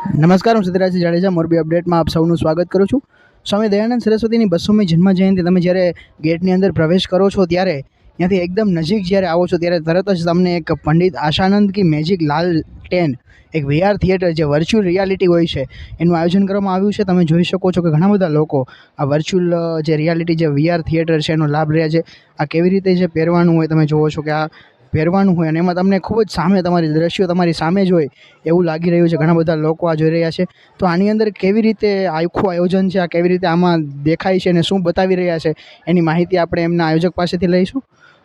નમસ્કાર, હું સિદ્ધરાજ જાડેજા, મોરબી અપડેટમાં આપ સૌનું સ્વાગત કરું છું. સ્વામી દયાનંદ સરસ્વતીની બસોમી જન્મ જયંતિ તમે જ્યારે ગેટની અંદર પ્રવેશ કરો છો ત્યારે, ત્યાંથી એકદમ નજીક જ્યારે આવો છો ત્યારે તરત જ તમને એક પંડિત આશાનંદ કી મેજિક લાલ ટેન, એક વીઆર થિયેટર જે વર્ચ્યુઅલ રિયાલિટી હોય છે, એનું આયોજન કરવામાં આવ્યું છે. તમે જોઈ શકો છો કે ઘણા બધા લોકો આ વર્ચ્યુઅલ જે રિયાલિટી જે વીઆર થિયેટર છે એનો લાભ રહ્યા છે. આ કેવી રીતે જે પહેરવાનું હોય તમે જુઓ છો કે આ પહેરવાનું હોય અને એમાં તમને ખૂબ જ સામે તમારી દ્રશ્યો તમારી સામે જ હોય એવું લાગી રહ્યું છે ઘણા બધા લોકો આ જોઈ રહ્યા છે તો આની અંદર કેવી રીતે આખું આયોજન છે આ કેવી રીતે આમાં દેખાય છે અને શું બતાવી રહ્યા છે એની માહિતી આપણે એમના આયોજક પાસેથી લઈશું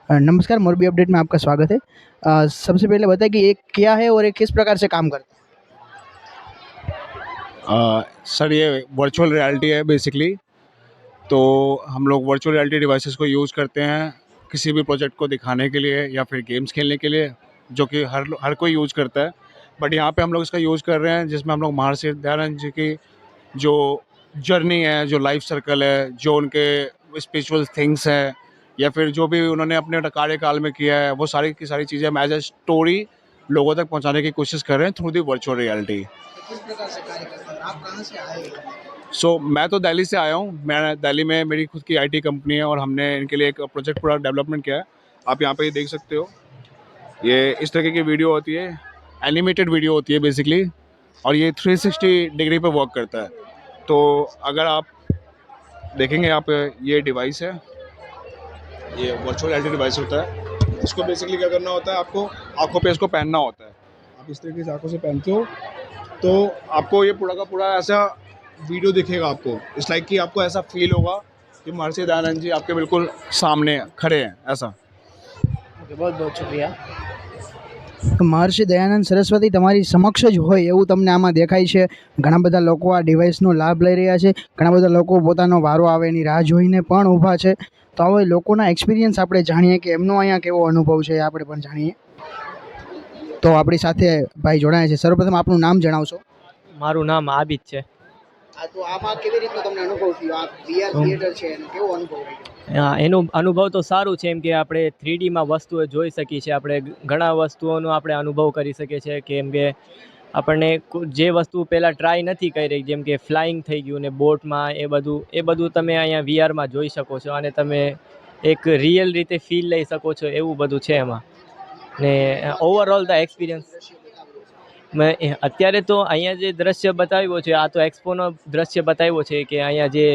अ, नमस्कार मोरबी अपडेट में आपका स्वागत है अ, सबसे पहले बताइए कि एक क्या है और ये किस प्रकार से काम करता अ, सर ये वर्चुअल रियलिटी है बेसिकली तो हम लोग वर्चुअल रियलिटी डिवाइसेस को यूज़ करते हैं किसी भी प्रोजेक्ट को दिखाने के लिए या फिर गेम्स खेलने के लिए, जो कि हर हर कोई यूज़ करता है। बट यहाँ पे हम लोग इसका यूज़ कर रहे हैं, जिसमें हम लोग महर्षि दयानंद जी की जो जर्नी है, जो लाइफ सर्कल है, जो उनके स्पिरिचुअल थिंग्स हैं, या फिर जो भी उन्होंने अपने कार्यकाल में किया है, वो सारी की सारी चीज़ें हम एज ए स्टोरी लोगों तक पहुँचाने की कोशिश कर रहे हैं थ्रू दी वर्चुअल रियलिटी से आप सो मैं तो दिल्ली से आया हूँ। मैं दिल्ली में मेरी खुद की आईटी कंपनी है और हमने इनके लिए एक प्रोजेक्ट पूरा डेवलपमेंट किया है। आप यहाँ पर ये देख सकते हो। ये इस तरह की वीडियो होती है। एनिमेटेड वीडियो होती है बेसिकली और ये 360 डिग्री पे वर्क करता है। तो अगर आप देखेंगे यहाँ पे ये डिवाइस है। ये वर्चुअल रियलिटी डिवाइस होता है। इसको बेसिकली क्या करना होता है आपको? आँखों पे इसको पहनना होता है। आप इस तरीके से आँखों से पहनते हो। तो आपको ये पूरा का पूरा ऐसा वीडियो दिखेगा आपको इस लाइक कि आपको ऐसा फील होगा कि महर्षि दयानंद जी आपके बिल्कुल सामने खड़े हैं ऐसा ओके बहुत बहुत शुक्रिया તો મહર્ષિ દયાનંદ સરસ્વતી તમારી સમક્ષ જ હોય એવું તમને આમાં દેખાય છે ઘણા બધા લોકો આ ડિવાઇસનો લાભ લઈ રહ્યા છે ઘણા બધા લોકો પોતાનો વારો આવે એની રાહ જોઈને પણ ઊભા છે તો હવે લોકોના એક્સપિરિયન્સ આપણે જાણીએ કે એમનો અહીંયા કેવો અનુભવ છે એ આપણે પણ જાણીએ તો આપણી સાથે ભાઈ જોડાયા છે સર્વપ્રથમ આપનું નામ જણાવશો મારું નામ આબિદ છે આ તો આમાં કેવી રીતનો તમને અનુભવ થયો? આ વીઆર થિયેટર છે એનો કેવો અનુભવ રહ્યો? હા, એનું અનુભવ તો સારું છે એમ કે આપણે થ્રીડીમાં વસ્તુઓ જોઈ શકીએ છીએ. આપણે ઘણા વસ્તુઓનો આપણે અનુભવ કરી શકીએ છીએ કેમ કે આપણને જે વસ્તુ પહેલાં ટ્રાય નથી કરી જેમ કે ફ્લાઇંગ થઈ ગયું ને બોટમાં એ બધું એ બધું તમે અહીંયા વીઆરમાં જોઈ શકો છો અને તમે એક રિયલ રીતે ફીલ લઈ શકો છો એવું બધું છે એમાં. ને ઓવરઓલ ધ એક્સપિરિયન્સ અત્યારે તો અહીંયા જે દ્રશ્ય બતાવ્યો છે, આ તો એક્સપોનો દ્રશ્ય બતાવ્યો છે કે અહીંયા જે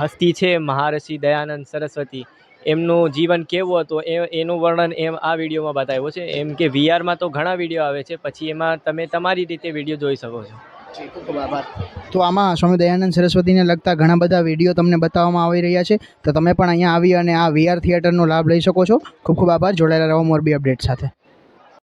હસ્તી છે મહારષિ દયાનંદ સરસ્વતી, એમનું જીવન કેવું હતું, એ, એનું વર્ણન એમ આ વિડીયોમાં બતાવ્યું છે. એમ કે વીઆરમાં તો ઘણા વીડિયો આવે છે, પછી એમાં તમે તમારી રીતે વીડિયો જોઈ શકો છો. તો આમાં સ્વામી દયાનંદ સરસ્વતીને લગતા ઘણા બધા વીડિયો તમને બતાવવામાં આવી રહ્યા છે. તો તમે પણ અહીંયા આવી અને આ વીઆર થિયેટરનો લાભ લઈ શકો છો. ખૂબ ખૂબ આભાર. જોડાયેલા રહો મોરબી અપડેટ સાથે.